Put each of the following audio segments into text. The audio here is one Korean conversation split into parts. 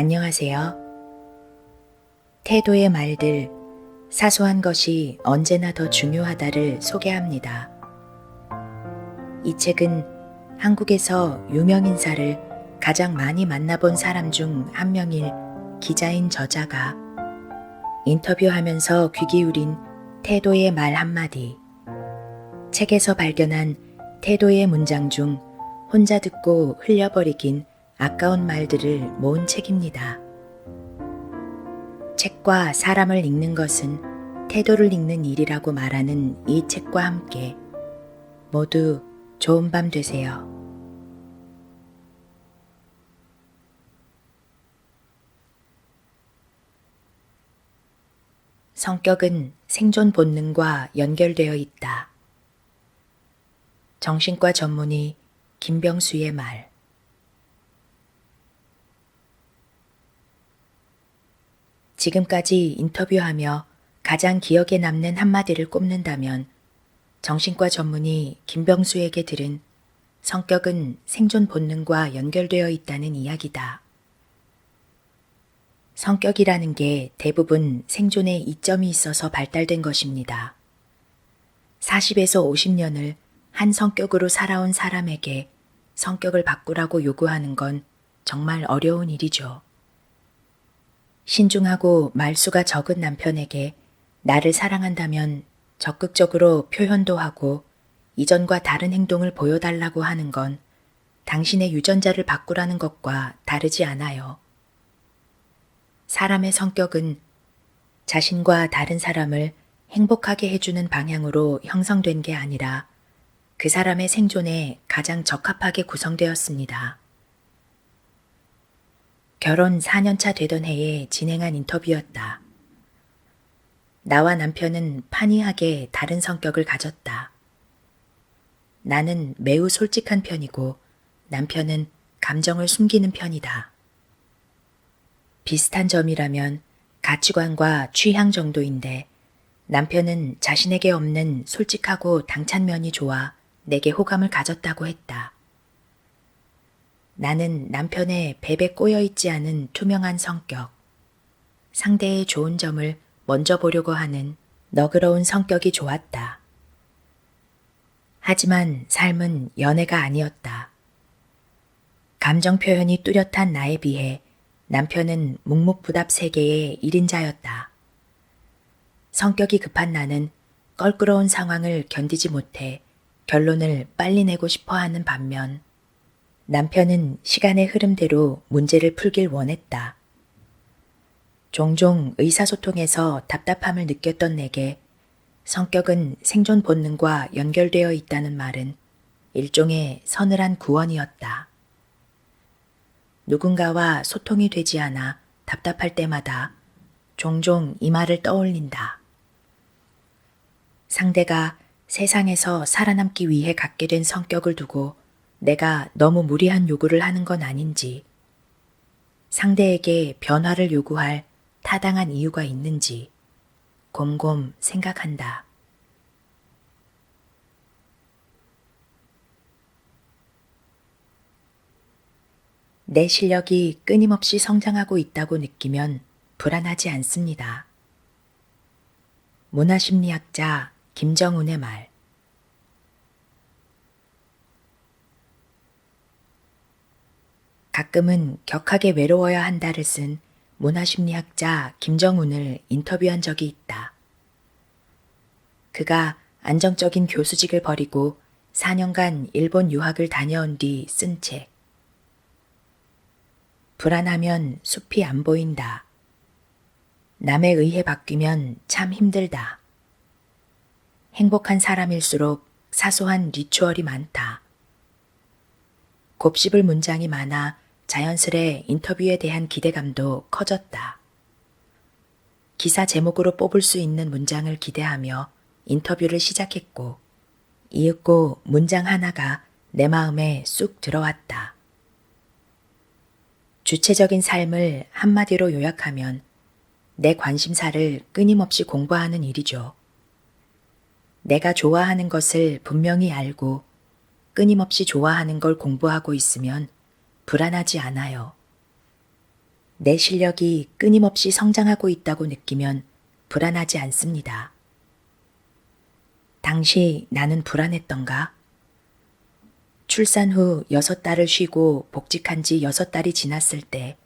안녕하세요. 태도의 말들, 사소한 것이 언제나 더 중요하다를 소개합니다. 이 책은 한국에서 유명 인사를 가장 많이 만나본 사람 중 한 명일 기자인 저자가 인터뷰하면서 귀 기울인 태도의 말 한마디, 책에서 발견한 태도의 문장 중 혼자 듣고 흘려버리긴 아까운 말들을 모은 책입니다. 책과 사람을 읽는 것은 태도를 읽는 일이라고 말하는 이 책과 함께 모두 좋은 밤 되세요. 성격은 생존 본능과 연결되어 있다. 정신과 전문의 김병수의 말. 지금까지 인터뷰하며 가장 기억에 남는 한마디를 꼽는다면 정신과 전문의 김병수에게 들은 성격은 생존 본능과 연결되어 있다는 이야기다. 성격이라는 게 대부분 생존에 이점이 있어서 발달된 것입니다. 40에서 50년을 한 성격으로 살아온 사람에게 성격을 바꾸라고 요구하는 건 정말 어려운 일이죠. 신중하고 말수가 적은 남편에게 나를 사랑한다면 적극적으로 표현도 하고 이전과 다른 행동을 보여달라고 하는 건 당신의 유전자를 바꾸라는 것과 다르지 않아요. 사람의 성격은 자신과 다른 사람을 행복하게 해주는 방향으로 형성된 게 아니라 그 사람의 생존에 가장 적합하게 구성되었습니다. 결혼 4년차 되던 해에 진행한 인터뷰였다. 나와 남편은 판이하게 다른 성격을 가졌다. 나는 매우 솔직한 편이고 남편은 감정을 숨기는 편이다. 비슷한 점이라면 가치관과 취향 정도인데 남편은 자신에게 없는 솔직하고 당찬 면이 좋아 내게 호감을 가졌다고 했다. 나는 남편의 배 꼬여 있지 않은 투명한 성격, 상대의 좋은 점을 먼저 보려고 하는 너그러운 성격이 좋았다. 하지만 삶은 연애가 아니었다. 감정 표현이 뚜렷한 나에 비해 남편은 묵묵부답 세계의 1인자였다. 성격이 급한 나는 껄끄러운 상황을 견디지 못해 결론을 빨리 내고 싶어 하는 반면 남편은 시간의 흐름대로 문제를 풀길 원했다. 종종 의사소통에서 답답함을 느꼈던 내게 성격은 생존 본능과 연결되어 있다는 말은 일종의 서늘한 구원이었다. 누군가와 소통이 되지 않아 답답할 때마다 종종 이 말을 떠올린다. 상대가 세상에서 살아남기 위해 갖게 된 성격을 두고 내가 너무 무리한 요구를 하는 건 아닌지, 상대에게 변화를 요구할 타당한 이유가 있는지 곰곰 생각한다. 내 실력이 끊임없이 성장하고 있다고 느끼면 불안하지 않습니다. 문화심리학자 김정훈의 말. 가끔은 격하게 외로워야 한다를 쓴 문화심리학자 김정훈을 인터뷰한 적이 있다. 그가 안정적인 교수직을 버리고 4년간 일본 유학을 다녀온 뒤 쓴 책. 불안하면 숲이 안 보인다. 남에 의해 바뀌면 참 힘들다. 행복한 사람일수록 사소한 리추얼이 많다. 곱씹을 문장이 많아 자연스레 인터뷰에 대한 기대감도 커졌다. 기사 제목으로 뽑을 수 있는 문장을 기대하며 인터뷰를 시작했고, 이윽고 문장 하나가 내 마음에 쑥 들어왔다. 주체적인 삶을 한마디로 요약하면 내 관심사를 끊임없이 공부하는 일이죠. 내가 좋아하는 것을 분명히 알고 끊임없이 좋아하는 걸 공부하고 있으면 불안하지 않아요. 내 실력이 끊임없이 성장하고 있다고 느끼면 불안하지 않습니다. 당시 나는 불안했던가? 출산 후 여섯 달을 쉬고 복직한 지 여섯 달이 지났을 때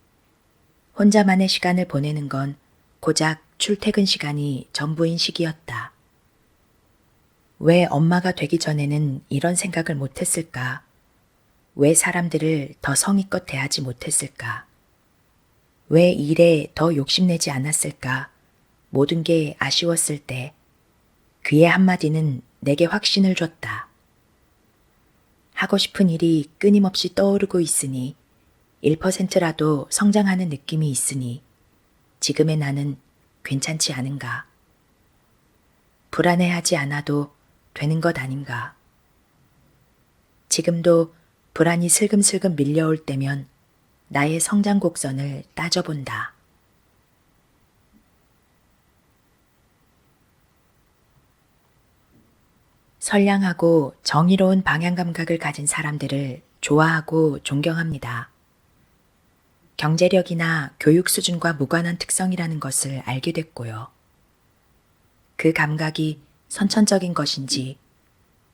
혼자만의 시간을 보내는 건 고작 출퇴근 시간이 전부인 시기였다. 왜 엄마가 되기 전에는 이런 생각을 못했을까? 왜 사람들을 더 성의껏 대하지 못했을까? 왜 일에 더 욕심내지 않았을까? 모든 게 아쉬웠을 때 그의 한마디는 내게 확신을 줬다. 하고 싶은 일이 끊임없이 떠오르고 있으니 1%라도 성장하는 느낌이 있으니 지금의 나는 괜찮지 않은가? 불안해하지 않아도 되는 것 아닌가? 지금도 불안이 슬금슬금 밀려올 때면 나의 성장 곡선을 따져본다. 선량하고 정의로운 방향 감각을 가진 사람들을 좋아하고 존경합니다. 경제력이나 교육 수준과 무관한 특성이라는 것을 알게 됐고요. 그 감각이 선천적인 것인지,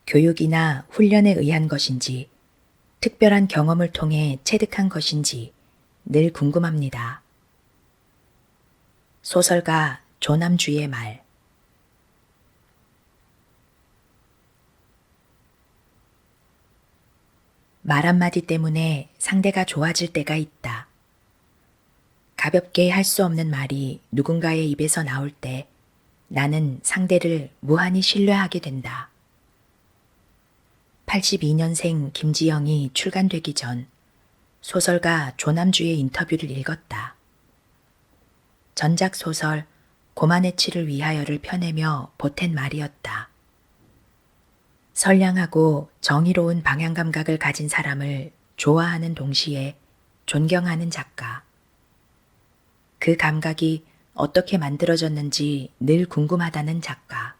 교육이나 훈련에 의한 것인지, 특별한 경험을 통해 체득한 것인지 늘 궁금합니다. 소설가 조남주의 말 말 한마디 때문에 상대가 좋아질 때가 있다. 가볍게 할 수 없는 말이 누군가의 입에서 나올 때 나는 상대를 무한히 신뢰하게 된다. 82년생 김지영이 출간되기 전 소설가 조남주의 인터뷰를 읽었다. 전작 소설 고만의 치를 위하여를 펴내며 보탠 말이었다. 선량하고 정의로운 방향 감각을 가진 사람을 좋아하는 동시에 존경하는 작가. 그 감각이 어떻게 만들어졌는지 늘 궁금하다는 작가.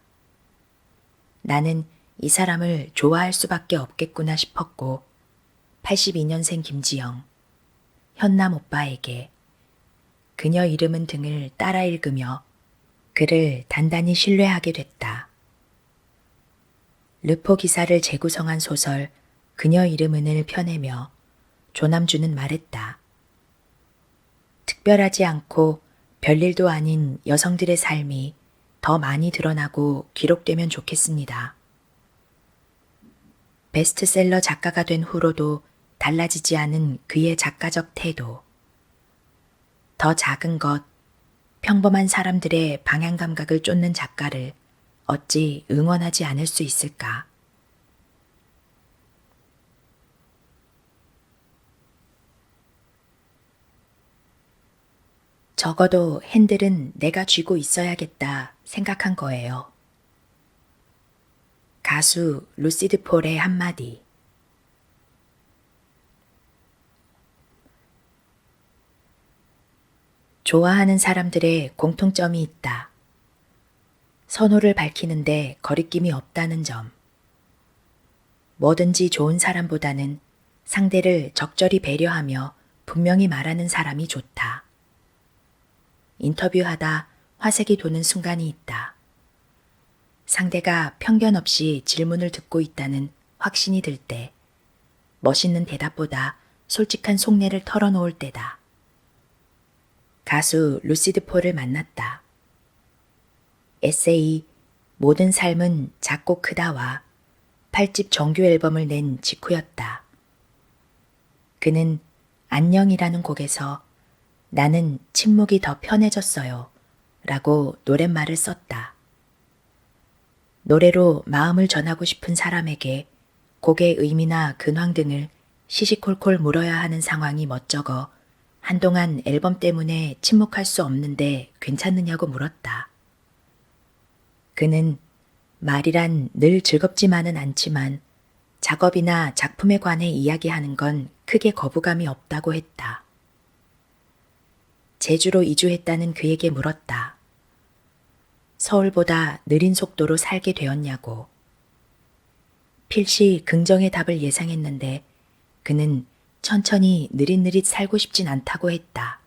나는 이 사람을 좋아할 수밖에 없겠구나 싶었고, 82년생 김지영, 현남 오빠에게 그녀 이름은 등을 따라 읽으며 그를 단단히 신뢰하게 됐다. 르포 기사를 재구성한 소설 그녀 이름은을 펴내며 조남주는 말했다. 특별하지 않고 별일도 아닌 여성들의 삶이 더 많이 드러나고 기록되면 좋겠습니다. 베스트셀러 작가가 된 후로도 달라지지 않은 그의 작가적 태도. 더 작은 것, 평범한 사람들의 방향 감각을 쫓는 작가를 어찌 응원하지 않을 수 있을까? 적어도 핸들은 내가 쥐고 있어야겠다 생각한 거예요. 가수 루시드 폴의 한마디. 좋아하는 사람들의 공통점이 있다. 선호를 밝히는데 거리낌이 없다는 점. 뭐든지 좋은 사람보다는 상대를 적절히 배려하며 분명히 말하는 사람이 좋다. 인터뷰하다 화색이 도는 순간이 있다. 상대가 편견 없이 질문을 듣고 있다는 확신이 들 때, 멋있는 대답보다 솔직한 속내를 털어놓을 때다. 가수 루시드 폴을 만났다. 에세이 모든 삶은 작고 크다와 8집 정규 앨범을 낸 직후였다. 그는 안녕이라는 곡에서 나는 침묵이 더 편해졌어요. 라고 노랫말을 썼다. 노래로 마음을 전하고 싶은 사람에게 곡의 의미나 근황 등을 시시콜콜 물어야 하는 상황이 멋쩍어 한동안 앨범 때문에 침묵할 수 없는데 괜찮느냐고 물었다. 그는 말이란 늘 즐겁지만은 않지만 작업이나 작품에 관해 이야기하는 건 크게 거부감이 없다고 했다. 제주로 이주했다는 그에게 물었다. 서울보다 느린 속도로 살게 되었냐고. 필시 긍정의 답을 예상했는데 그는 천천히 느릿느릿 살고 싶진 않다고 했다.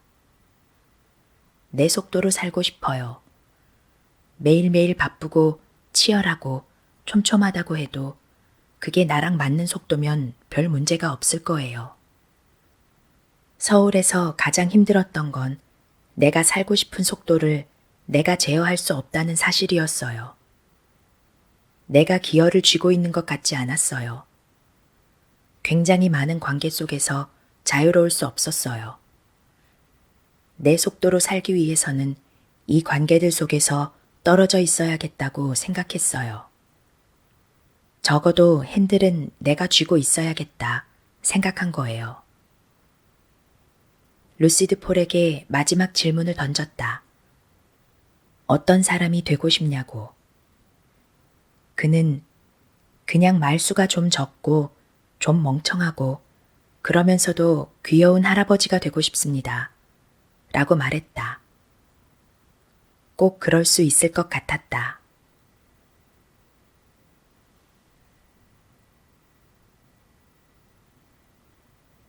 내 속도로 살고 싶어요. 매일매일 바쁘고 치열하고 촘촘하다고 해도 그게 나랑 맞는 속도면 별 문제가 없을 거예요. 서울에서 가장 힘들었던 건 내가 살고 싶은 속도를 내가 제어할 수 없다는 사실이었어요. 내가 기어를 쥐고 있는 것 같지 않았어요. 굉장히 많은 관계 속에서 자유로울 수 없었어요. 내 속도로 살기 위해서는 이 관계들 속에서 떨어져 있어야겠다고 생각했어요. 적어도 핸들은 내가 쥐고 있어야겠다 생각한 거예요. 루시드 폴에게 마지막 질문을 던졌다. 어떤 사람이 되고 싶냐고. 그는 그냥 말수가 좀 적고 좀 멍청하고 그러면서도 귀여운 할아버지가 되고 싶습니다. 라고 말했다. 꼭 그럴 수 있을 것 같았다.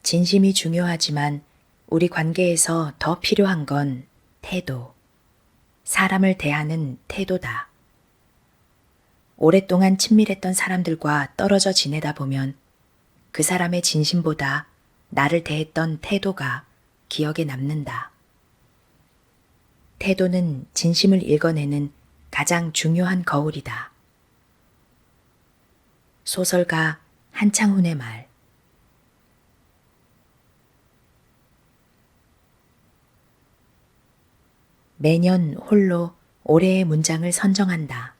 진심이 중요하지만 우리 관계에서 더 필요한 건 태도. 사람을 대하는 태도다. 오랫동안 친밀했던 사람들과 떨어져 지내다 보면 그 사람의 진심보다 나를 대했던 태도가 기억에 남는다. 태도는 진심을 읽어내는 가장 중요한 거울이다. 소설가 한창훈의 말. 매년 홀로 올해의 문장을 선정한다.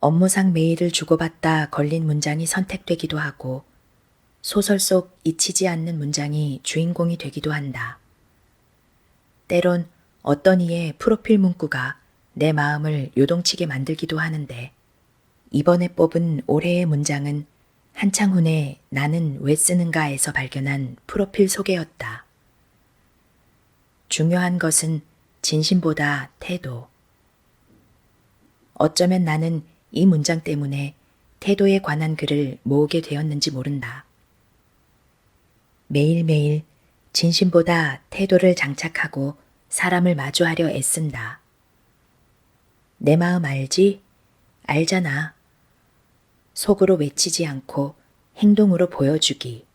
업무상 메일을 주고받다 걸린 문장이 선택되기도 하고 소설 속 잊히지 않는 문장이 주인공이 되기도 한다. 때론 어떤 이의 프로필 문구가 내 마음을 요동치게 만들기도 하는데 이번에 뽑은 올해의 문장은 한창훈의 나는 왜 쓰는가에서 발견한 프로필 소개였다. 중요한 것은 진심보다 태도. 어쩌면 나는 이 문장 때문에 태도에 관한 글을 모으게 되었는지 모른다. 매일매일 진심보다 태도를 장착하고 사람을 마주하려 애쓴다. 내 마음 알지? 알잖아. 속으로 외치지 않고 행동으로 보여주기.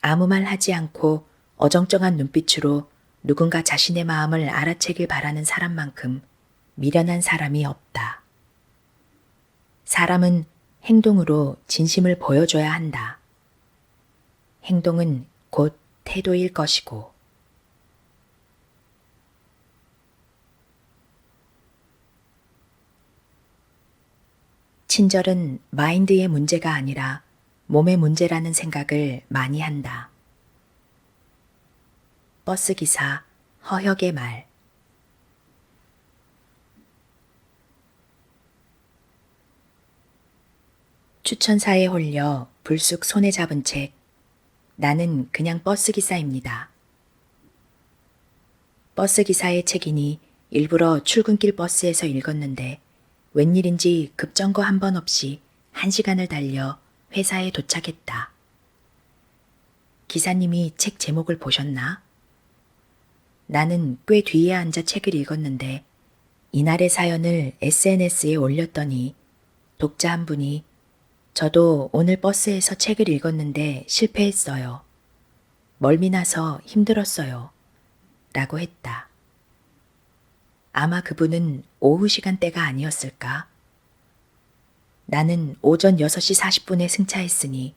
아무 말 하지 않고 어정쩡한 눈빛으로 누군가 자신의 마음을 알아채길 바라는 사람만큼 미련한 사람이 없다. 사람은 행동으로 진심을 보여줘야 한다. 행동은 곧 태도일 것이고. 친절은 마인드의 문제가 아니라 몸의 문제라는 생각을 많이 한다. 버스 기사 허혁의 말. 추천사에 홀려 불쑥 손에 잡은 책. 나는 그냥 버스 기사입니다. 버스 기사의 책이니 일부러 출근길 버스에서 읽었는데 웬일인지 급정거 한 번 없이 한 시간을 달려 회사에 도착했다. 기사님이 책 제목을 보셨나? 나는 꽤 뒤에 앉아 책을 읽었는데 이날의 사연을 SNS에 올렸더니 독자 한 분이 저도 오늘 버스에서 책을 읽었는데 실패했어요. 멀미나서 힘들었어요. 라고 했다. 아마 그분은 오후 시간대가 아니었을까? 나는 오전 6시 40분에 승차했으니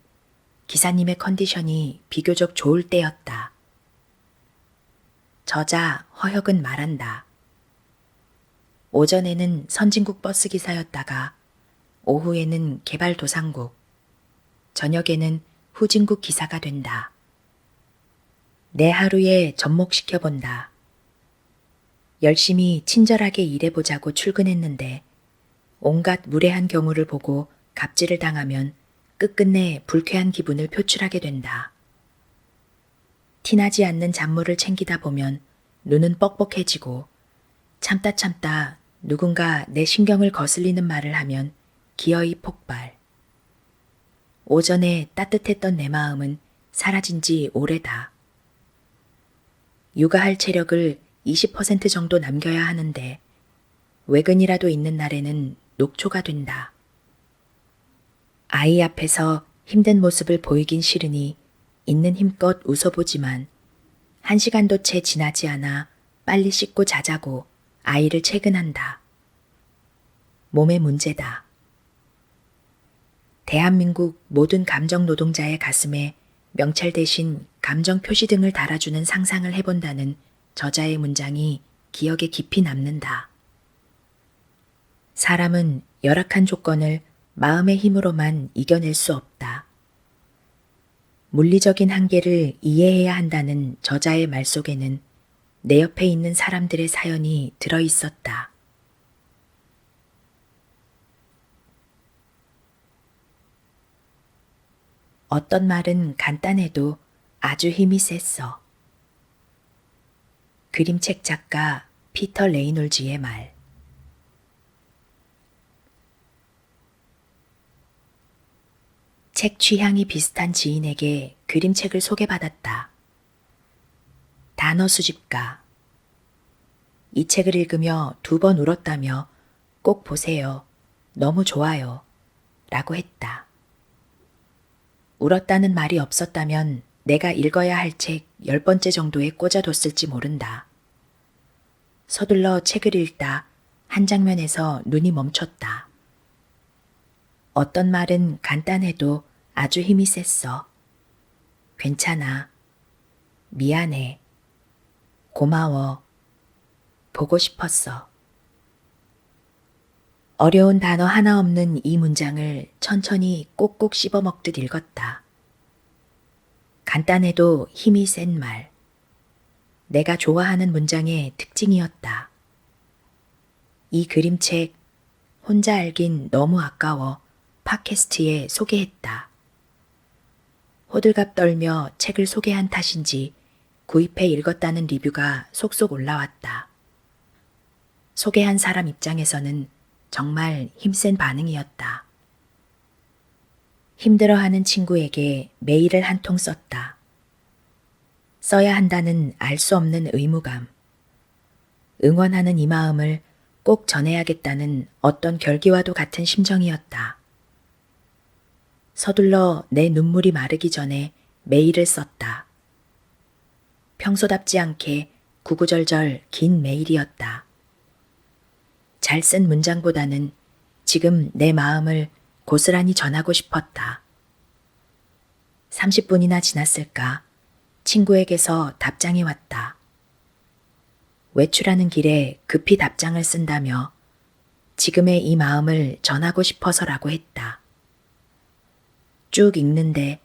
기사님의 컨디션이 비교적 좋을 때였다. 저자 허혁은 말한다. 오전에는 선진국 버스 기사였다가 오후에는 개발도상국, 저녁에는 후진국 기사가 된다. 내 하루에 접목시켜 본다. 열심히 친절하게 일해보자고 출근했는데 온갖 무례한 경우를 보고 갑질을 당하면 끝끝내 불쾌한 기분을 표출하게 된다. 티나지 않는 잔물을 챙기다 보면 눈은 뻑뻑해지고 참다 참다 누군가 내 신경을 거슬리는 말을 하면 기어이 폭발. 오전에 따뜻했던 내 마음은 사라진 지 오래다. 육아할 체력을 20% 정도 남겨야 하는데 외근이라도 있는 날에는 녹초가 된다. 아이 앞에서 힘든 모습을 보이긴 싫으니 있는 힘껏 웃어보지만 한 시간도 채 지나지 않아 빨리 씻고 자자고 아이를 채근한다. 몸의 문제다. 대한민국 모든 감정 노동자의 가슴에 명찰 대신 감정 표시 등을 달아주는 상상을 해본다는 저자의 문장이 기억에 깊이 남는다. 사람은 열악한 조건을 마음의 힘으로만 이겨낼 수 없다. 물리적인 한계를 이해해야 한다는 저자의 말 속에는 내 옆에 있는 사람들의 사연이 들어 있었다. 어떤 말은 간단해도 아주 힘이 셌어. 그림책 작가 피터 레이놀즈의 말. 책 취향이 비슷한 지인에게 그림책을 소개받았다. 단어 수집가. 이 책을 읽으며 두 번 울었다며 꼭 보세요. 너무 좋아요. 라고 했다. 울었다는 말이 없었다면 내가 읽어야 할 책 열 번째 정도에 꽂아뒀을지 모른다. 서둘러 책을 읽다 한 장면에서 눈이 멈췄다. 어떤 말은 간단해도 아주 힘이 셌어. 괜찮아. 미안해. 고마워. 보고 싶었어. 어려운 단어 하나 없는 이 문장을 천천히 꼭꼭 씹어 먹듯 읽었다. 간단해도 힘이 센 말. 내가 좋아하는 문장의 특징이었다. 이 그림책 혼자 알긴 너무 아까워 팟캐스트에 소개했다. 호들갑 떨며 책을 소개한 탓인지 구입해 읽었다는 리뷰가 속속 올라왔다. 소개한 사람 입장에서는 정말 힘센 반응이었다. 힘들어하는 친구에게 메일을 한 통 썼다. 써야 한다는 알 수 없는 의무감. 응원하는 이 마음을 꼭 전해야겠다는 어떤 결기와도 같은 심정이었다. 서둘러 내 눈물이 마르기 전에 메일을 썼다. 평소답지 않게 구구절절 긴 메일이었다. 잘 쓴 문장보다는 지금 내 마음을 고스란히 전하고 싶었다. 30분이나 지났을까 친구에게서 답장이 왔다. 외출하는 길에 급히 답장을 쓴다며 지금의 이 마음을 전하고 싶어서라고 했다. 쭉 읽는데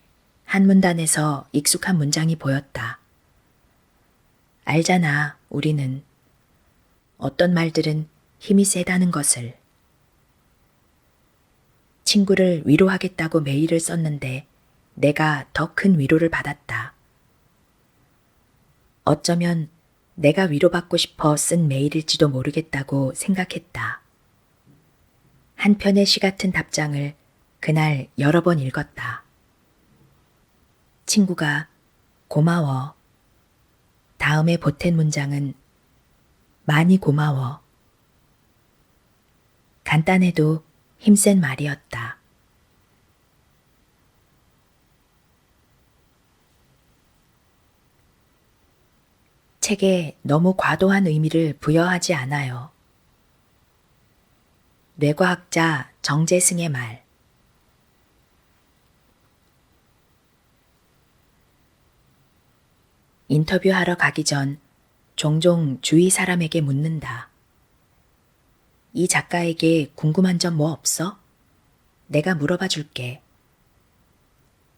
한 문단에서 익숙한 문장이 보였다. 알잖아, 우리는. 어떤 말들은 힘이 세다는 것을. 친구를 위로하겠다고 메일을 썼는데 내가 더 큰 위로를 받았다. 어쩌면 내가 위로받고 싶어 쓴 메일일지도 모르겠다고 생각했다. 한 편의 시 같은 답장을 그날 여러 번 읽었다. 친구가 고마워. 다음에 보탠 문장은 많이 고마워. 간단해도 힘센 말이었다. 책에 너무 과도한 의미를 부여하지 않아요. 뇌과학자 정재승의 말. 인터뷰하러 가기 전 종종 주위 사람에게 묻는다. 이 작가에게 궁금한 점 뭐 없어? 내가 물어봐 줄게.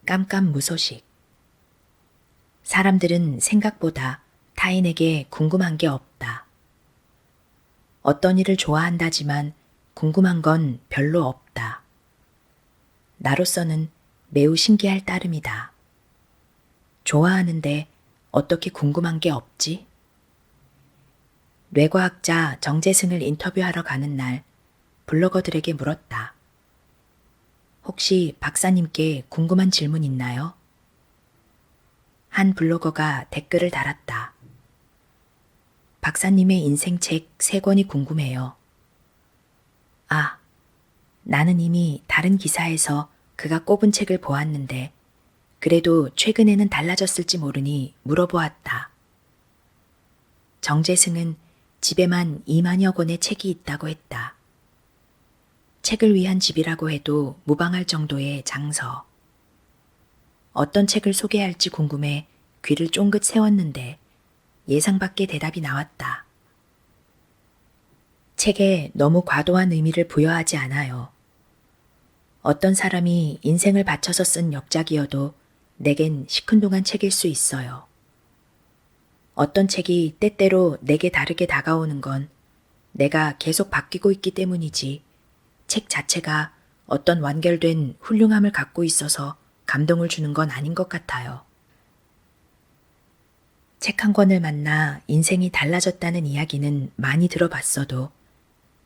깜깜 무소식. 사람들은 생각보다 타인에게 궁금한 게 없다. 어떤 일을 좋아한다지만 궁금한 건 별로 없다. 나로서는 매우 신기할 따름이다. 좋아하는데 어떻게 궁금한 게 없지? 뇌과학자 정재승을 인터뷰하러 가는 날 블로거들에게 물었다. 혹시 박사님께 궁금한 질문 있나요? 한 블로거가 댓글을 달았다. 박사님의 인생책 세 권이 궁금해요. 아, 나는 이미 다른 기사에서 그가 꼽은 책을 보았는데, 그래도 최근에는 달라졌을지 모르니 물어보았다. 정재승은 집에만 2만여 권의 책이 있다고 했다. 책을 위한 집이라고 해도 무방할 정도의 장서. 어떤 책을 소개할지 궁금해 귀를 쫑긋 세웠는데 예상 밖의 대답이 나왔다. 책에 너무 과도한 의미를 부여하지 않아요. 어떤 사람이 인생을 바쳐서 쓴 역작이어도 내겐 시큰둥한 책일 수 있어요. 어떤 책이 때때로 내게 다르게 다가오는 건 내가 계속 바뀌고 있기 때문이지 책 자체가 어떤 완결된 훌륭함을 갖고 있어서 감동을 주는 건 아닌 것 같아요. 책 한 권을 만나 인생이 달라졌다는 이야기는 많이 들어봤어도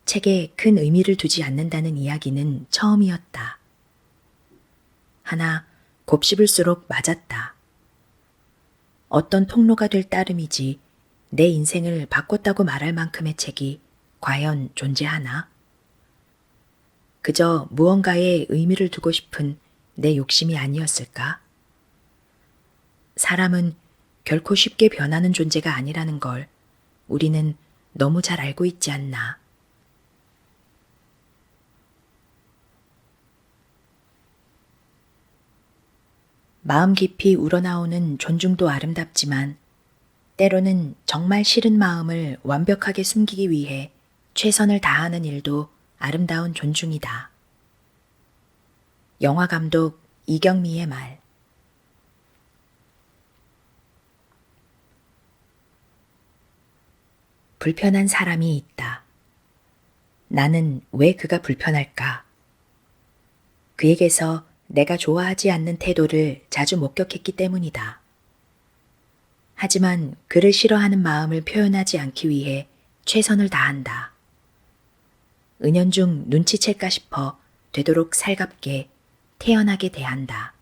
책에 큰 의미를 두지 않는다는 이야기는 처음이었다. 하나 곱씹을수록 맞았다. 어떤 통로가 될 따름이지 내 인생을 바꿨다고 말할 만큼의 책이 과연 존재하나? 그저 무언가에 의미를 두고 싶은 내 욕심이 아니었을까? 사람은 결코 쉽게 변하는 존재가 아니라는 걸 우리는 너무 잘 알고 있지 않나. 마음 깊이 우러나오는 존중도 아름답지만 때로는 정말 싫은 마음을 완벽하게 숨기기 위해 최선을 다하는 일도 아름다운 존중이다. 영화 감독 이경미의 말. 불편한 사람이 있다. 나는 왜 그가 불편할까? 그에게서 내가 좋아하지 않는 태도를 자주 목격했기 때문이다. 하지만 그를 싫어하는 마음을 표현하지 않기 위해 최선을 다한다. 은연중 눈치챌까 싶어 되도록 살갑게 태연하게 대한다.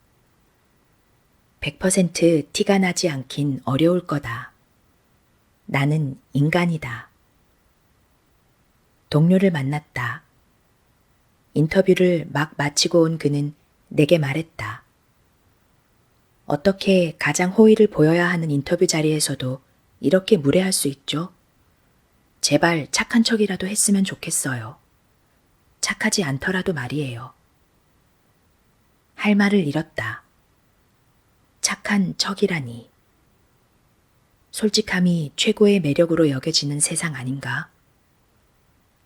100% 티가 나지 않긴 어려울 거다. 나는 인간이다. 동료를 만났다. 인터뷰를 막 마치고 온 그는 내게 말했다. 어떻게 가장 호의를 보여야 하는 인터뷰 자리에서도 이렇게 무례할 수 있죠? 제발 착한 척이라도 했으면 좋겠어요. 착하지 않더라도 말이에요. 할 말을 잃었다. 착한 척이라니. 솔직함이 최고의 매력으로 여겨지는 세상 아닌가?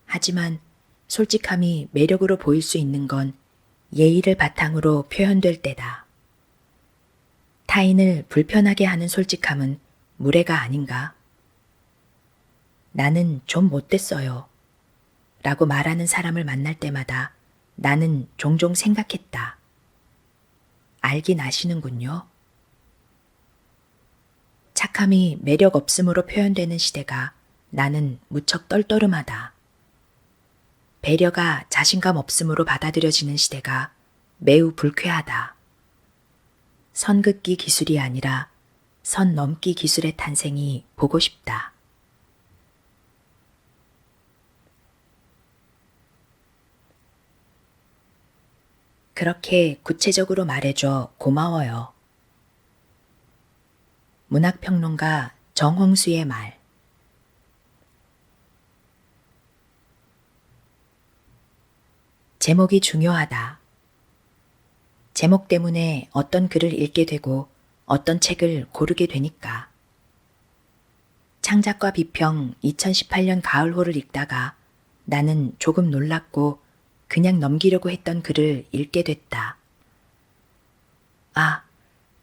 하지만 솔직함이 매력으로 보일 수 있는 건 예의를 바탕으로 표현될 때다. 타인을 불편하게 하는 솔직함은 무례가 아닌가? 나는 좀 못됐어요. 라고 말하는 사람을 만날 때마다 나는 종종 생각했다. 알긴 아시는군요. 착함이 매력 없음으로 표현되는 시대가 나는 무척 떨떠름하다. 배려가 자신감 없음으로 받아들여지는 시대가 매우 불쾌하다. 선 긋기 기술이 아니라 선 넘기 기술의 탄생이 보고 싶다. 그렇게 구체적으로 말해줘 고마워요. 문학평론가 정홍수의 말. 제목이 중요하다. 제목 때문에 어떤 글을 읽게 되고 어떤 책을 고르게 되니까. 창작과 비평 2018년 가을호를 읽다가 나는 조금 놀랐고 그냥 넘기려고 했던 글을 읽게 됐다. 아,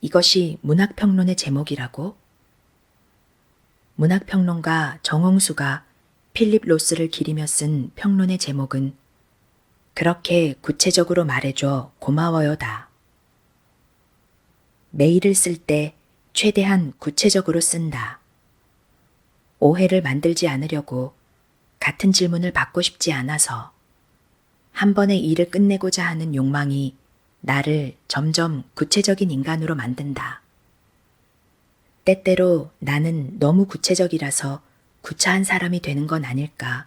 이것이 문학평론의 제목이라고? 문학평론가 정홍수가 필립 로스를 기리며 쓴 평론의 제목은 그렇게 구체적으로 말해줘 고마워요다. 메일을 쓸 때 최대한 구체적으로 쓴다. 오해를 만들지 않으려고 같은 질문을 받고 싶지 않아서 한 번의 일을 끝내고자 하는 욕망이 나를 점점 구체적인 인간으로 만든다. 때때로 나는 너무 구체적이라서 구차한 사람이 되는 건 아닐까.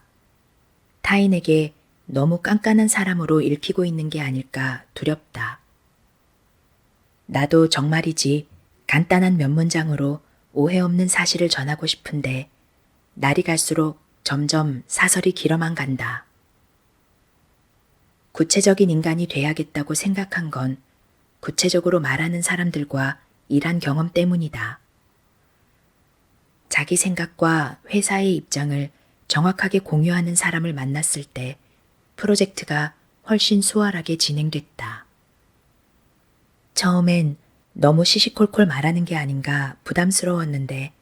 타인에게 너무 깐깐한 사람으로 읽히고 있는 게 아닐까 두렵다. 나도 정말이지 간단한 몇 문장으로 오해 없는 사실을 전하고 싶은데 날이 갈수록 점점 사설이 길어만 간다. 구체적인 인간이 돼야겠다고 생각한 건 구체적으로 말하는 사람들과 일한 경험 때문이다. 자기 생각과 회사의 입장을 정확하게 공유하는 사람을 만났을 때 프로젝트가 훨씬 수월하게 진행됐다. 처음엔 너무 시시콜콜 말하는 게 아닌가 부담스러웠는데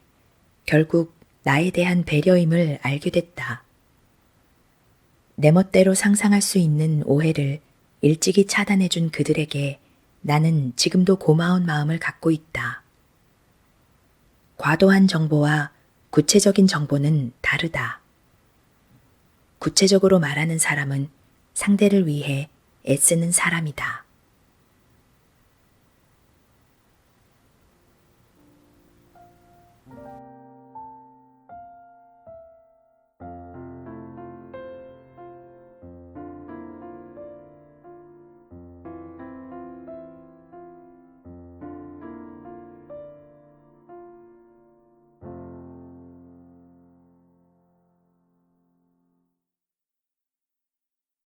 결국 나에 대한 배려임을 알게 됐다. 내 멋대로 상상할 수 있는 오해를 일찍이 차단해준 그들에게 나는 지금도 고마운 마음을 갖고 있다. 과도한 정보와 구체적인 정보는 다르다. 구체적으로 말하는 사람은 상대를 위해 애쓰는 사람이다.